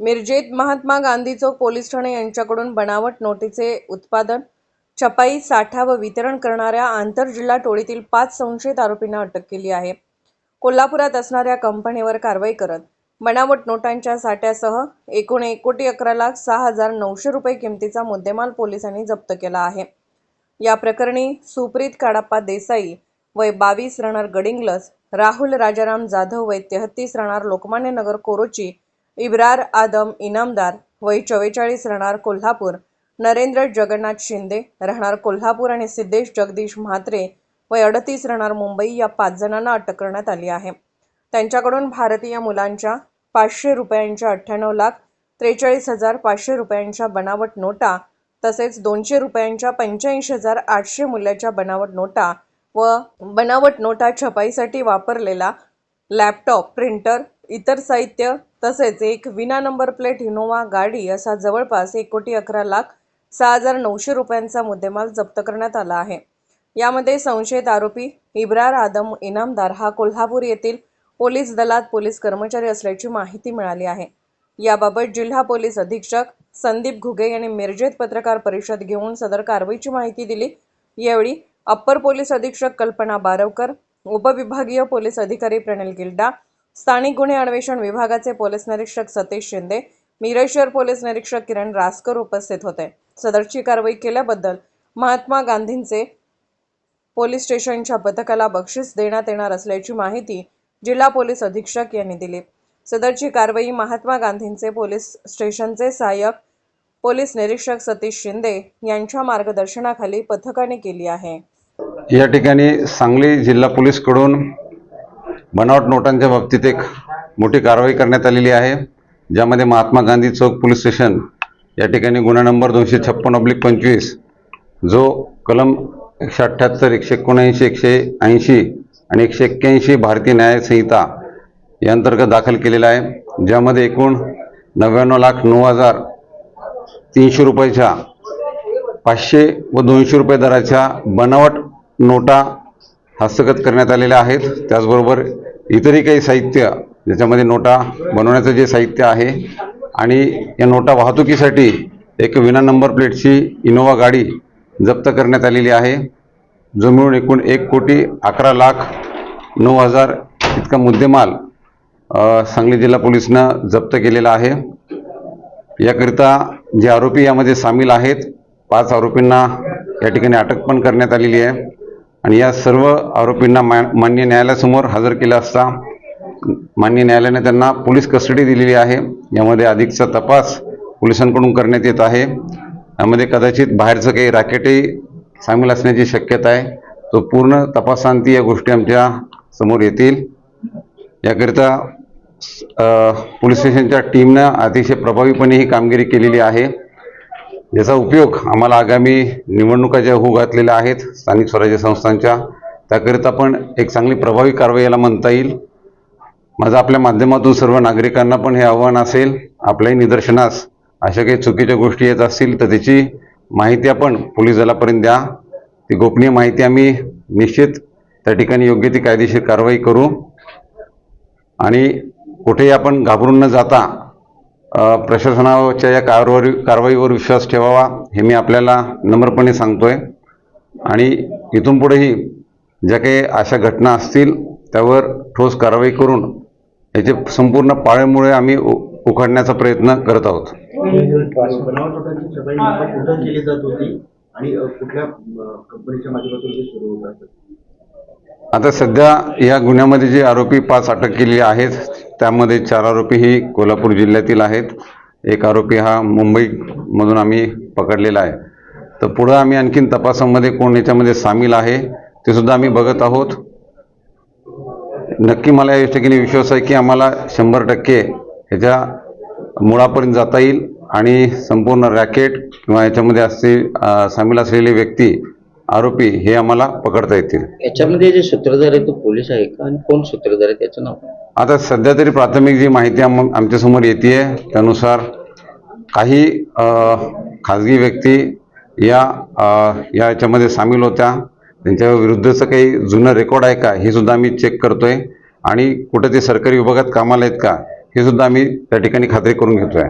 मिरजेत महात्मा गांधी चौक पोलीस ठाणे यांच्याकडून बनावट नोटीचे उत्पादन छपाई साठा व वितरण करणाऱ्या आंतरजिल्हा टोळीतील पाच संशयित आरोपींना अटक केली आहे. कोल्हापुरात असणाऱ्या कंपनीवर कारवाई करत बनावट नोटांच्या साठ्यासह एकूण एक कोटी अकरा लाख सहा हजार नऊशे रुपये किमतीचा मुद्देमाल पोलिसांनी जप्त केला आहे. या प्रकरणी सुप्रीत काडाप्पा देसाई वय बावीस राहणार गडिंग्लस राहुल राजाराम जाधव वय तेहतीस राहणार लोकमान्य नगर कोरोची इब्रार आदम इनामदार वय चव्वेचाळीस राहणार कोल्हापूर नरेंद्र जगन्नाथ शिंदे राहणार कोल्हापूर आणि सिद्धेश जगदीश म्हात्रे वय अडतीस राहणार मुंबई या पाच जणांना अटक करण्यात आली आहे. त्यांच्याकडून भारतीय मुलांच्या पाचशे रुपयांच्या अठ्ठ्याण्णव लाख त्रेचाळीस हजार पाचशे रुपयांच्या बनावट नोटा तसेच दोनशे रुपयांच्या पंच्याऐंशी हजार आठशे मूल्याच्या बनावट नोटा व बनावट नोटा छपाईसाठी वापरलेला लॅपटॉप प्रिंटर इतर साहित्य तसेच एक विना नंबर प्लेट इनोवा गाडी असा जवळपास एक कोटी अकरा लाख सहा हजार नऊशे रुपयांचा मुद्देमाल जप्त करण्यात आला आहे. यामध्ये संशयित आरोपी इब्रार आदम इनामदार हा कोल्हापूर येथील पोलीस दलात पोलीस कर्मचारी असल्याची माहिती मिळाली आहे. याबाबत जिल्हा पोलीस अधीक्षक संदीप घुगे यांनी मिरजेत पत्रकार परिषद घेऊन सदर कारवाईची माहिती दिली. यावेळी अप्पर पोलीस अधीक्षक कल्पना बारवकर उपविभागीय पोलीस अधिकारी प्रणल गिल्डा स्थानिक गुन्हे अन्वेषण विभागाचे पोलीस निरीक्षक सतीश शिंदे मिरज शहर पोलीस निरीक्षक किरण रासकर उपस्थित होते. सदरची कारवाई केल्याबद्दल महात्मा गांधींचे पोलीस स्टेशनच्या पथकाला बक्षीस देण्यात येणार असल्याची माहिती जिल्हा पोलीस अधीक्षक यांनी दिली. सदरची कारवाई महात्मा गांधींचे पोलीस स्टेशनचे सहाय्यक पोलीस निरीक्षक सतीश शिंदे यांच्या मार्गदर्शनाखाली पथकाने केली आहे. या ठिकाणी सांगली जिल्हा पोलीसकडून बनावट नोटांच्या बाबतीत एक मोठी कारवाई करण्यात आलेली आहे ज्यामध्ये महात्मा गांधी चौक पोलीस स्टेशन या ठिकाणी गुन्हा नंबर दोनशे छप्पन ऑब्लिक पंचवीस जो कलम एकशे अठ्ठ्याहत्तर एकशे एकोणऐंशी एकशे ऐंशी आणि एकशे एक्क्याऐंशी भारतीय न्याय संहिता या अंतर्गत दाखल केलेला आहे ज्यामध्ये एकूण नव्याण्णव लाख नऊ हजार तीनशे रुपयाच्या पाचशे व दोनशे रुपये दराच्या बनावट नोटा हस्तगत करण्यात आलेल्या आहेत. त्याचबरोबर इतरही काही साहित्य ज्याच्यामध्ये नोटा बनवण्याचं जे साहित्य आहे आणि या नोटा वाहतुकीसाठी एक विना नंबर प्लेटची इनोवा गाडी जप्त करण्यात आलेली आहे. जो मिळून एकूण एक कोटी अकरा लाख नऊ हजार इतका मुद्देमाल सांगली जिल्हा पोलिसनं जप्त केलेला आहे. याकरिता जे आरोपी यामध्ये सामील आहेत पाच आरोपींना या ठिकाणी अटक पण करण्यात आलेली आहे. आणि या सर्व आरोपींना मा मान्य न्यायालयासमोर हजर केलं असता मान्य न्यायालयाने त्यांना पोलीस कस्टडी दिलेली आहे. यामध्ये अधिकचा तपास पोलिसांकडून करण्यात येत आहे. यामध्ये कदाचित बाहेरचं काही रॅकेटही सामील असण्याची शक्यता आहे. तो पूर्ण तपासांती या गोष्टी आमच्यासमोर येतील. याकरिता पोलीस स्टेशनच्या टीमनं अतिशय प्रभावीपणे ही कामगिरी केलेली आहे. ज्याचा उपयोग आम्हाला आगामी निवडणुका ज्या होऊ घातलेल्या आहेत स्थानिक स्वराज्य संस्थांच्या त्याकरिता पण एक चांगली प्रभावी कारवाई याला म्हणता येईल. माझं आपल्या माध्यमातून सर्व नागरिकांना पण हे आव्हान असेल आपल्याही निदर्शनास अशा काही चुकीच्या गोष्टी येत असतील तर त्याची माहिती आपण पोलीस दलापर्यंत द्या. ती गोपनीय माहिती आम्ही निश्चित त्या ठिकाणी योग्य ती कायदेशीर कारवाई करू. आणि कुठेही आपण घाबरून न जाता प्रशासनाच्या या कारवाई कारवाईवर विश्वास ठेवावा हे मी आपल्याला नम्रपणे सांगतो आहे आणि इथून पुढेही ज्या काही अशा घटना असतील त्यावर ठोस कारवाई करून याचे संपूर्ण पाळेमुळे आम्ही उ उखडण्याचा प्रयत्न करत आहोत. आता सध्या या गुन्ह्यामध्ये जे आरोपी पाच अटक केलेली आहेत त्यामध्ये चार आरोपी ही कोल्हापूर जिल्ह्यातील आहेत. एक आरोपी हा मुंबईमधून आम्ही पकडलेला आहे. तर पुढं आम्ही आणखीन तपासामध्ये कोण याच्यामध्ये सामील आहे ते सुद्धा आम्ही बघत आहोत. नक्की मला या ठिकाणी विश्वास आहे की आम्हाला शंभर टक्के ह्याच्या मुळापर्यंत जाता येईल आणि संपूर्ण रॅकेट किंवा याच्यामध्ये असते सामील असलेले व्यक्ती आरोपी हे आम्हाला पकडता येतील. याच्यामध्ये जे सूत्रधार आहे तो पोलीस आहे का? आणि कोण सूत्रधार आहे? त्याचं नाव आता सध्या तरी प्राथमिक जी माहिती आम आमच्यासमोर येते आहे त्यानुसार काही खाजगी व्यक्ती या या याच्यामध्ये सामील होत्या. त्यांच्या विरुद्धचं काही जुनं रेकॉर्ड आहे का हे सुद्धा आम्ही चेक करतो आहे आणि कुठं ते सरकारी विभागात कामाला आहेत का हे सुद्धा आम्ही त्या ठिकाणी खात्री करून घेतो आहे